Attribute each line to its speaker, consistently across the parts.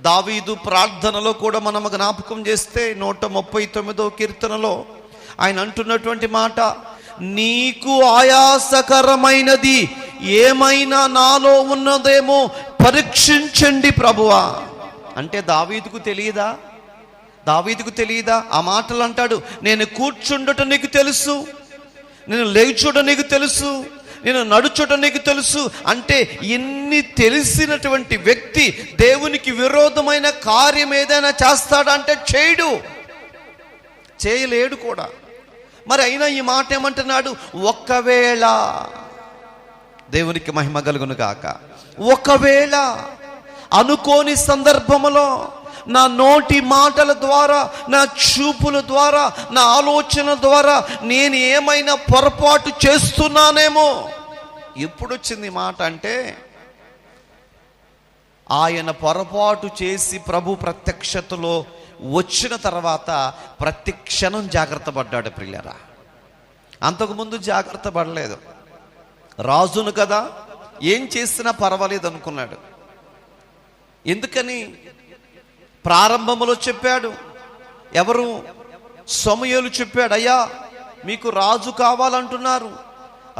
Speaker 1: దావీదు ప్రార్థనలో కూడా మనం జ్ఞాపకం చేస్తే నూట ముప్పై తొమ్మిదో కీర్తనలో ఆయన అంటున్నటువంటి మాట నీకు ఆయాసకరమైనది ఏమైనా నాలో ఉన్నదేమో పరీక్షించండి ప్రభువా. అంటే దావీదుకు తెలియదా? దావీదుకు తెలియదా? ఆ మాటలు అంటాడు నేను కూర్చుండట నీకు తెలుసు నేను లేచుట నీకు తెలుసు నేను నడుచుట నీకు తెలుసు. అంటే ఇన్ని తెలిసినటువంటి వ్యక్తి దేవునికి విరోధమైన కార్యం ఏదైనా చేస్తాడా అంటే చేయడు. చేయలేడు కూడా. మరి అయినా ఈ మాట ఏమంటున్నాడు? ఒకవేళ దేవునికి మహిమ కలుగును గాక. ఒకవేళ అనుకోని సందర్భములో నా నోటి మాటల ద్వారా నా చూపుల ద్వారా నా ఆలోచన ద్వారా నేను ఏమైనా పొరపాటు చేస్తున్నానేమో? ఎప్పుడు వచ్చింది మాట అంటే ఆయన పొరపాటు చేసి ప్రభు ప్రత్యక్షతలో వచ్చిన తర్వాత ప్రతి క్షణం జాగ్రత్త పడ్డాడు ప్రియులరా. అంతకుముందు జాగ్రత్త పడలేదు. రాజును కదా ఏం చేసినా పర్వాలేదు అనుకున్నాడు. ఎందుకని? ప్రారంభములో చెప్పాడు. ఎవరు? సమయలు చెప్పాడు అయ్యా మీకు రాజు కావాలంటున్నారు.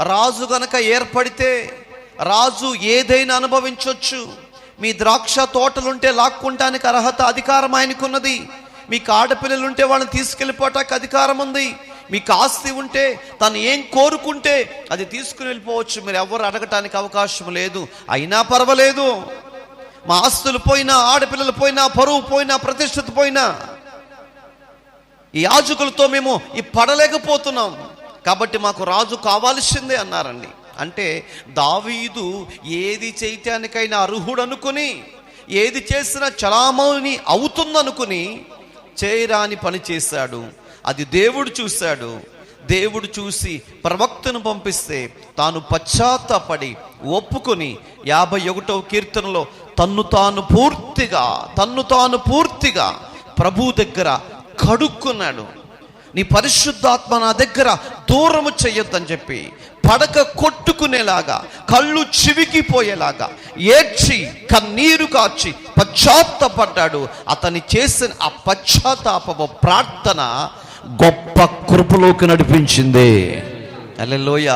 Speaker 1: రాజు గనక ఏర్పడితే రాజు ఏదైనా అనుభవించవచ్చు మీ ద్రాక్ష తోటలుంటే లాక్కుంటానికి అర్హత అధికారం ఆయనకున్నది. మీకు ఆడపిల్లలుంటే వాళ్ళని తీసుకెళ్ళిపోవటానికి అధికారం ఉంది మీకు ఆస్తి ఉంటే తను ఏం కోరుకుంటే అది తీసుకుని వెళ్ళిపోవచ్చు. మీరు ఎవరు అడగటానికి అవకాశం లేదు. అయినా పర్వాలేదు. మా ఆస్తులు పోయినా ఆడపిల్లలు పోయినా పరువు పోయినా ప్రతిష్టత పోయినా ఈ యాజకులతో మేము ఈ పడలేకపోతున్నాం. కాబట్టి మాకు రాజు కావాల్సిందే అన్నారండి. అంటే దావీదు ఏది చేయటానికైనా అర్హుడు అనుకుని ఏది చేసినా చలామణి అవుతుందనుకుని చేయరాని పని చేశాడు. అది దేవుడు చూశాడు. దేవుడు చూసి ప్రవక్తను పంపిస్తే తాను పశ్చాత్తాపడి ఒప్పుకొని యాభై ఒకటవ కీర్తనలో తన్ను తాను పూర్తిగా తన్ను తాను పూర్తిగా ప్రభు దగ్గర కడుక్కున్నాడు. నీ పరిశుద్ధాత్మ నా దగ్గర దూరము చెయ్యొద్దని చెప్పి పడక కొట్టుకునేలాగా కళ్ళు చివికిపోయేలాగా ఏడ్చి కన్నీరు కాచి పశ్చాత్తపడ్డాడు. అతని చేసిన ఆ పశ్చాత్తాప ప్రార్థన గొప్ప కృపలోకి నడిపించింది. అల్లెలోయ